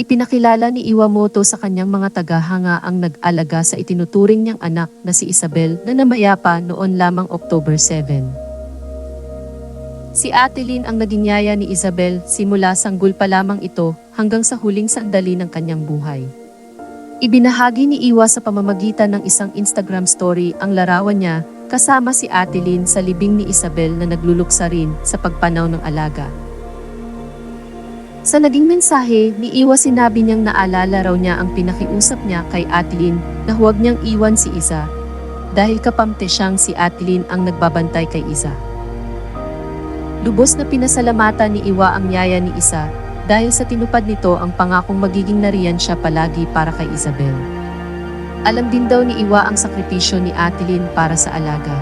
Ipinakilala ni Iwamoto sa kanyang mga tagahanga ang nag-alaga sa itinuturing niyang anak na si Isabel na namayapa noon lamang October 7. Si Atelin ang naging yaya ni Isabel simula sanggol pa lamang ito hanggang sa huling sandali ng kanyang buhay. Ibinahagi ni Iwa sa pamamagitan ng isang Instagram story ang larawan niya kasama si Atelin sa libing ni Isabel na nagluluksa rin sa pagpanaw ng alaga. Sa naging mensahe, ni Iwa sinabi niyang naalala raw niya ang pinakiusap niya kay Atelin na huwag niyang iwan si Isa dahil kapamte siyang si Atelin ang nagbabantay kay Isa. Lubos na pinasalamatan ni Iwa ang yaya ni Isa dahil sa tinupad nito ang pangakong magiging nariyan siya palagi para kay Isabel. Alam din daw ni Iwa ang sakripisyo ni Atelin para sa alaga.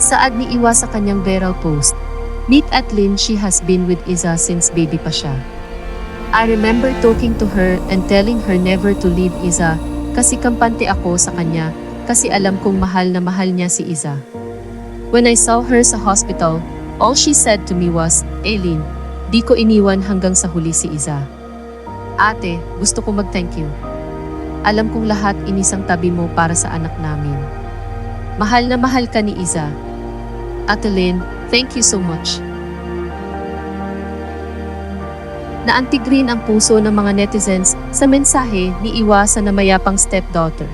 Saad ni Iwa sa kanyang viral post, Meet Atlin, she has been with Isa since baby pa siya. I remember talking to her and telling her never to leave Isa kasi kampante ako sa kanya kasi alam kong mahal na mahal niya si Isa. When I saw her sa hospital, all she said to me was, Aileen, di ko iniwan hanggang sa huli si Isa. Ate, gusto ko mag-thank you. Alam kong lahat inisang tabi mo para sa anak namin. Mahal na mahal ka ni Isa. Ate Lynn, thank you so much. Naantig rin ang puso ng mga netizens sa mensahe ni Iwa sa namayapang stepdaughter.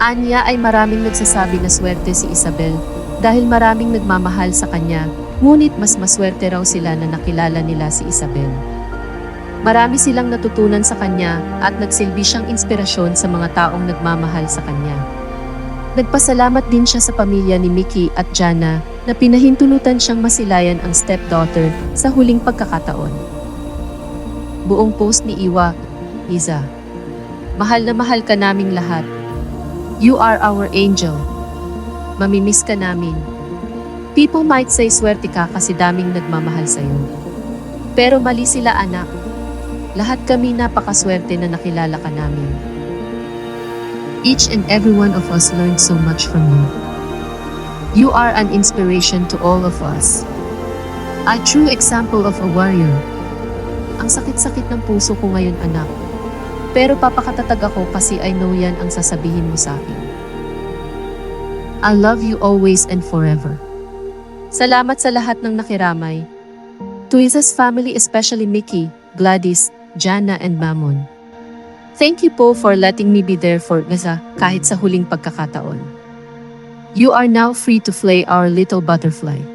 Anya ay maraming nagsasabi na swerte si Isabel dahil maraming nagmamahal sa kanya, ngunit mas maswerte raw sila na nakilala nila si Isabel. Marami silang natutunan sa kanya at nagsilbi siyang inspirasyon sa mga taong nagmamahal sa kanya. Nagpasalamat din siya sa pamilya ni Mickey at Jana na pinahintulutan siyang masilayan ang stepdaughter sa huling pagkakataon. Buong post ni Iwa, Iza. Mahal na mahal ka naming lahat. You are our angel. Mamimiss ka namin. People might say swerte ka kasi daming nagmamahal sa'yo. Pero mali sila anak. Lahat kami napakaswerte na nakilala ka namin. Each and every one of us learned so much from you. You are an inspiration to all of us. A true example of a warrior. Ang sakit-sakit ng puso ko ngayon anak. Pero papakatatag ako kasi I know yan ang sasabihin mo sa akin. I love you always and forever. Salamat sa lahat ng nakiramay. To Isa's family especially Mickey, Gladys, Jana and Mamon. Thank you po for letting me be there for Gaza kahit sa huling pagkakataon. You are now free to flay our little butterfly.